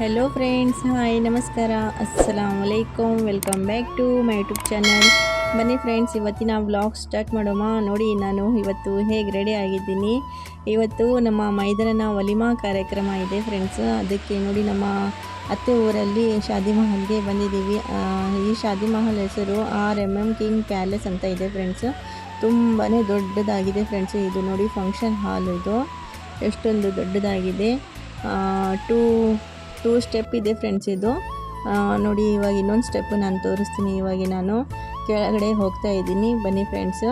Hello friends hi ನಮಸ್ಕಾರ ಅಸ್ಸಲಾಮ್ ವಲೈಕಮ್ welcome back to my YouTube channel ಬನ್ನಿ ಫ್ರೆಂಡ್ಸ್ ಇವತ್ತಿನ ವ್ಲಾಗ್ ಸ್ಟಾರ್ಟ್ ಮಾಡೋಣ. ನೋಡಿ, ನಾನು ಇವತ್ತು ಹೇಗೆ ರೆಡಿ ಆಗಿದ್ದೀನಿ. ಇವತ್ತು ನಮ್ಮ ಮೈದನನ ವಲಿಮಾ ಕಾರ್ಯಕ್ರಮ ಇದೆ ಫ್ರೆಂಡ್ಸ್ ಅದಕ್ಕೆ ನೋಡಿ, ನಮ್ಮ ಅತ್ತೆ ಊರಲ್ಲಿ ಶಾದಿ ಮಹಲ್ಗೆ ಬಂದಿದ್ದೀವಿ. ಈ ಶಾದಿ ಮಹಲ್ ಹೆಸರು R M M king palace ಅಂತ ಇದೆ ಫ್ರೆಂಡ್ಸ್ ತುಂಬಾ ದೊಡ್ಡದಾಗಿದೆ ಫ್ರೆಂಡ್ಸ್ ಇದು ನೋಡಿ ಫಂಕ್ಷನ್ ಹಾಲ್ ಇದು. ಎಷ್ಟೊಂದು ದೊಡ್ಡದಾಗಿದೆ. ಟೂ ಟೂ ಸ್ಟೆಪ್ ಇದೆ ಫ್ರೆಂಡ್ಸ್ ಇದು. ನೋಡಿ, ಇವಾಗ ಇನ್ನೊಂದು ಸ್ಟೆಪ್ ನಾನು ತೋರಿಸ್ತೀನಿ. ಇವಾಗ ನಾನು ಕೆಳಗಡೆ ಹೋಗ್ತಾ ಇದ್ದೀನಿ. ಬನ್ನಿ ಫ್ರೆಂಡ್ಸು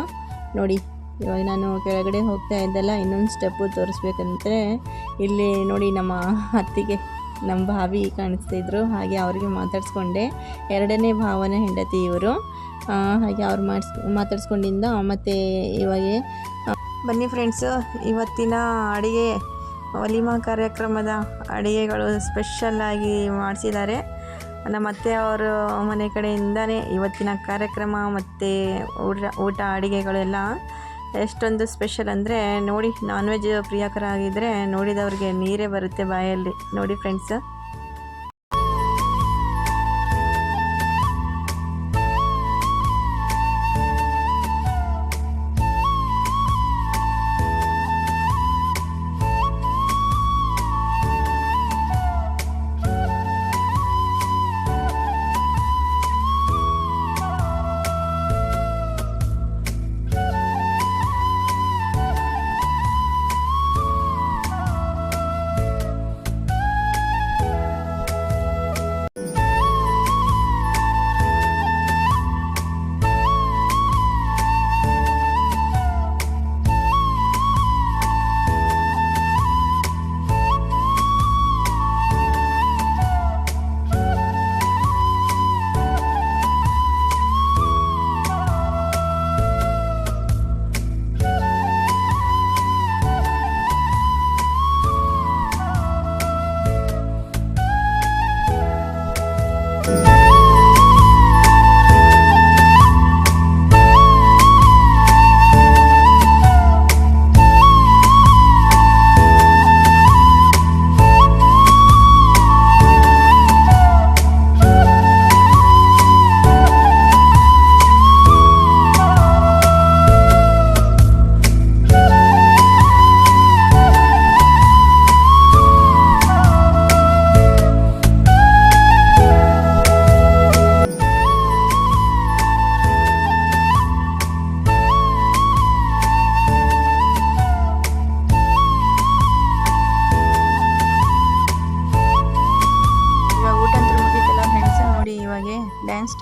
ನೋಡಿ, ಇವಾಗ ನಾನು ಕೆಳಗಡೆ ಹೋಗ್ತಾ ಇದ್ದಲ್ಲ, ಇನ್ನೊಂದು ಸ್ಟೆಪ್ಪು ತೋರಿಸ್ಬೇಕಂದ್ರೆ ಇಲ್ಲಿ ನೋಡಿ ನಮ್ಮ ಅತ್ತಿಗೆ, ನಮ್ಮ ಭಾವಿ ಕಾಣಿಸ್ತಿದ್ರು ಹಾಗೆ ಅವ್ರಿಗೆ ಮಾತಾಡಿಸ್ಕೊಂಡೆ. ಎರಡನೇ ಭಾವನ ಹೆಂಡತಿ ಇವರು. ಹಾಗೆ ಅವ್ರು ಮಾಡಿಸ್, ಮಾತಾಡ್ಸ್ಕೊಂಡಿಂದ, ಮತ್ತು ಇವಾಗ ಬನ್ನಿ ಫ್ರೆಂಡ್ಸು ಇವತ್ತಿನ ಅಡುಗೆ ವಲಿಮಾ ಕಾರ್ಯಕ್ರಮದ ಅಡುಗೆಗಳು ಸ್ಪೆಷಲ್ಲಾಗಿ ಮಾಡಿಸಿದ್ದಾರೆ. ನಮ್ಮ ಅತ್ತೆ ಅವರ ಮನೆ ಕಡೆಯಿಂದನೇ ಇವತ್ತಿನ ಕಾರ್ಯಕ್ರಮ ಮತ್ತು ಊಟ ಊಟ ಅಡುಗೆಗಳೆಲ್ಲ ಎಷ್ಟೊಂದು ಸ್ಪೆಷಲ್ ಅಂದರೆ ನೋಡಿ ನಾನ್ ವೆಜ್ ಪ್ರಿಯಕರಾಗಿದ್ದರೆ ನೋಡಿದವ್ರಿಗೆ ನೀರೇ ಬರುತ್ತೆ ಬಾಯಲ್ಲಿ. ನೋಡಿ ಫ್ರೆಂಡ್ಸ್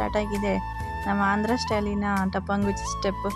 ಸ್ಟಾರ್ಟ್ ಆಗಿದೆ ನಮ್ಮ ಆಂಧ್ರ ಸ್ಟೈಲಿನ ಟಪಂಗು ಸ್ಟೆಪ್.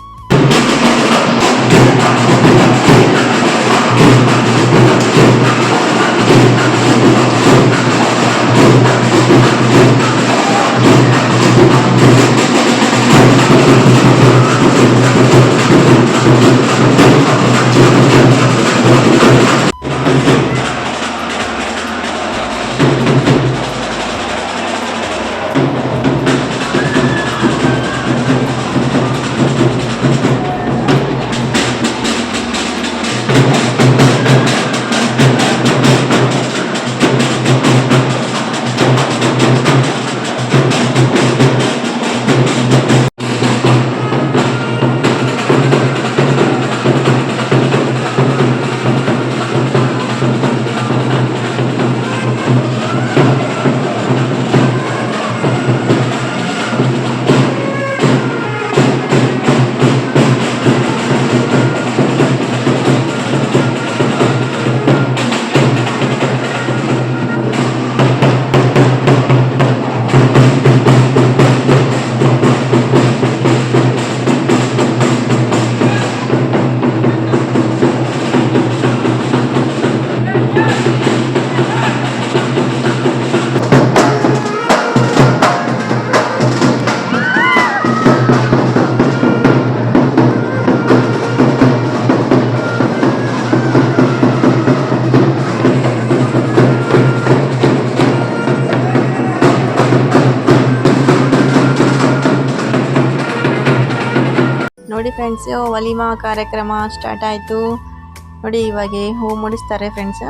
ನೋಡಿ ಫ್ರೆಂಡ್ಸ್ ವಲಿಮಾ ಕಾರ್ಯಕ್ರಮ ಸ್ಟಾರ್ಟ್ ಆಯಿತು. ನೋಡಿ ಇವಾಗ ಹೂ ಮುಡಿಸ್ತಾರೆ ಫ್ರೆಂಡ್ಸ್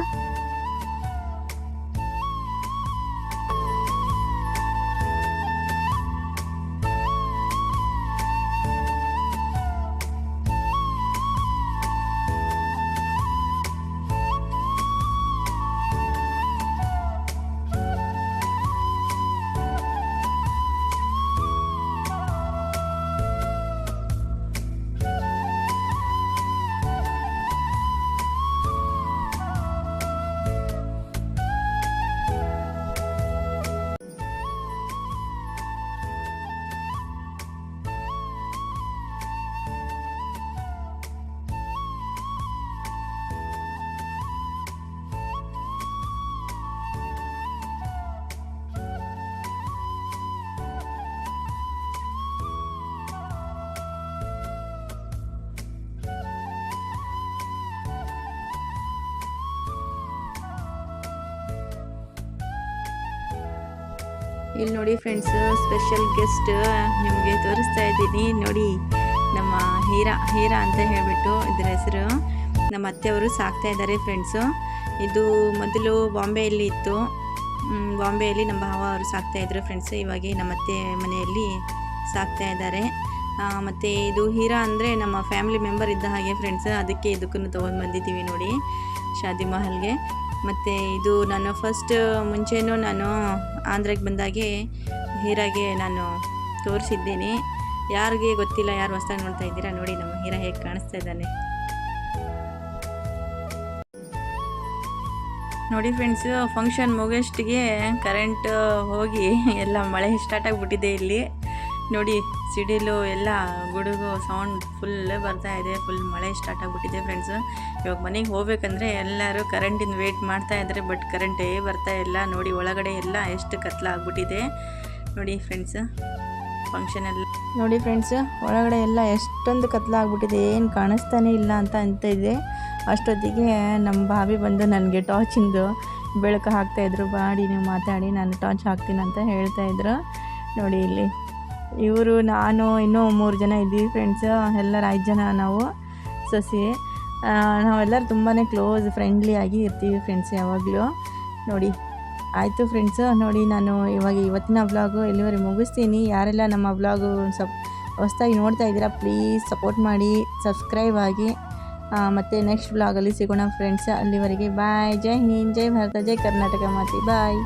ಇಲ್ಲಿ ನೋಡಿ ಫ್ರೆಂಡ್ಸ್ ಸ್ಪೆಷಲ್ ಗೆಸ್ಟ್ ನಿಮಗೆ ತೋರಿಸ್ತಾ ಇದ್ದೀನಿ. ನೋಡಿ, ನಮ್ಮ ಹೀರಾ ಹೀರಾ ಅಂತ ಹೇಳಿಬಿಟ್ಟು ಇದರ ಹೆಸರು. ನಮ್ಮ ಅತ್ತೆಯವರು ಸಾಕ್ತಾ ಇದ್ದಾರೆ ಫ್ರೆಂಡ್ಸು ಇದು ಮೊದಲು ಬಾಂಬೆಯಲ್ಲಿ ಇತ್ತು. ಬಾಂಬೆಯಲ್ಲಿ ನಮ್ಮ ಭಾವ ಅವರು ಸಾಕ್ತಾ ಇದ್ರು ಫ್ರೆಂಡ್ಸ್ ಇವಾಗ ನಮ್ಮ ಅತ್ತೆ ಮನೆಯಲ್ಲಿ ಸಾಕ್ತಾ ಇದ್ದಾರೆ. ಮತ್ತೆ ಇದು ಹೀರಾ ಅಂದರೆ ನಮ್ಮ ಫ್ಯಾಮಿಲಿ ಮೆಂಬರ್ ಇದ್ದ ಹಾಗೆ ಫ್ರೆಂಡ್ಸ್ ಅದಕ್ಕೆ ಇದಕ್ಕೂ ತೊಗೊಂಡು ಬಂದಿದ್ದೀವಿ ನೋಡಿ, ಶಾದಿ ಮಹಲ್ಗೆ. ಮತ್ತು ಇದು ನಾನು ಫಸ್ಟ್ ಮುಂಚೆನೂ ನಾನು ಆಂಧ್ರಕ್ಕೆ ಬಂದಾಗೆ ಹೀರಾಗೆ ನಾನು ತೋರಿಸಿದ್ದೀನಿ. ಯಾರಿಗೆ ಗೊತ್ತಿಲ್ಲ, ಯಾರು ಹೊಸ್ದಾಗಿ ನೋಡ್ತಾ ಇದ್ದೀರಾ ನೋಡಿ, ನಮ್ಮ ಹೀರಾ ಹೇಗೆ ಕಾಣಿಸ್ತಾ ಇದ್ದಾನೆ. ನೋಡಿ ಫ್ರೆಂಡ್ಸ್ ಫಂಕ್ಷನ್ ಮುಗಿಯಷ್ಟಿಗೆ ಕರೆಂಟ್ ಹೋಗಿ ಎಲ್ಲ ಮಳೆ ಸ್ಟಾರ್ಟ್ ಆಗಿಬಿಟ್ಟಿದೆ ಇಲ್ಲಿ. ನೋಡಿ, ಸಿಡಿಲು ಎಲ್ಲ ಗುಡುಗು ಸೌಂಡ್ ಫುಲ್ ಬರ್ತಾ ಇದೆ ಫುಲ್ ಮಳೆ ಸ್ಟಾರ್ಟ್ ಆಗಿಬಿಟ್ಟಿದೆ ಫ್ರೆಂಡ್ಸ್ ಇವಾಗ ಮನೆಗೆ ಹೋಗ್ಬೇಕಂದ್ರೆ ಎಲ್ಲರೂ ಕರೆಂಟಿಂದ ವೇಟ್ ಮಾಡ್ತಾ ಇದ್ದಾರೆ ಬಟ್ ಕರೆಂಟೇ ಬರ್ತಾ ಇಲ್ಲ. ನೋಡಿ ಒಳಗಡೆ ಎಲ್ಲ ಎಷ್ಟು ಕತ್ಲ ಆಗ್ಬಿಟ್ಟಿದೆ. ನೋಡಿ ಫ್ರೆಂಡ್ಸ್ ಫಂಕ್ಷನ್ ಎಲ್ಲ. ನೋಡಿ ಫ್ರೆಂಡ್ಸ್ ಒಳಗಡೆ ಎಲ್ಲ ಎಷ್ಟೊಂದು ಕತ್ಲ ಆಗ್ಬಿಟ್ಟಿದೆ. ಏನು ಕಾಣಿಸ್ತಾನೆ ಇಲ್ಲ ಅಂತ ಅಂತ ಇದೆ ಅಷ್ಟೊತ್ತಿಗೆ ನಮ್ಮ ಭಾವಿ ಬಂದು ನನಗೆ ಟಾರ್ಚಿಂದು ಬೆಳಕು ಹಾಕ್ತಾಯಿದ್ರು ಬಾಡಿ ನೀವು ಮಾತಾಡಿ, ನಾನು ಟಾರ್ಚ್ ಹಾಕ್ತೀನಿ ಅಂತ ಹೇಳ್ತಾ ಇದ್ರು. ನೋಡಿ ಇಲ್ಲಿ ಇವರು, ನಾನು, ಇನ್ನೂ ಮೂರು ಜನ ಇದ್ದೀವಿ ಫ್ರೆಂಡ್ಸ್ ಎಲ್ಲರ ಐದು ಜನ ನಾವು, ಸೊಸಿ. ನಾವೆಲ್ಲರೂ ತುಂಬಾ ಕ್ಲೋಸ್ ಫ್ರೆಂಡ್ಲಿ ಆಗಿ ಇರ್ತೀವಿ ಫ್ರೆಂಡ್ಸ್ ಯಾವಾಗಲೂ. ನೋಡಿ, ಆಯಿತು ಫ್ರೆಂಡ್ಸು ನೋಡಿ ನಾನು ಇವಾಗ ಇವತ್ತಿನ ವ್ಲಾಗು ಇಲ್ಲಿವರೆಗೆ ಮುಗಿಸ್ತೀನಿ. ಯಾರೆಲ್ಲ ನಮ್ಮ ವ್ಲಾಗು ಸಪ್, ಹೊಸ್ದಾಗಿ ನೋಡ್ತಾ ಇದ್ದೀರಾ ಪ್ಲೀಸ್ ಸಪೋರ್ಟ್ ಮಾಡಿ ಸಬ್ಸ್ಕ್ರೈಬ್ ಆಗಿ. ಮತ್ತು ನೆಕ್ಸ್ಟ್ ವ್ಲಾಗಲ್ಲಿ ಸಿಗೋಣ ಫ್ರೆಂಡ್ಸ್ ಅಲ್ಲಿವರೆಗೆ. ಬಾಯ್ ಜೈ ಹಿಂದ್, ಜೈ ಭಾರತ, ಜೈ ಕರ್ನಾಟಕ ಮಾತಿ. ಬಾಯ್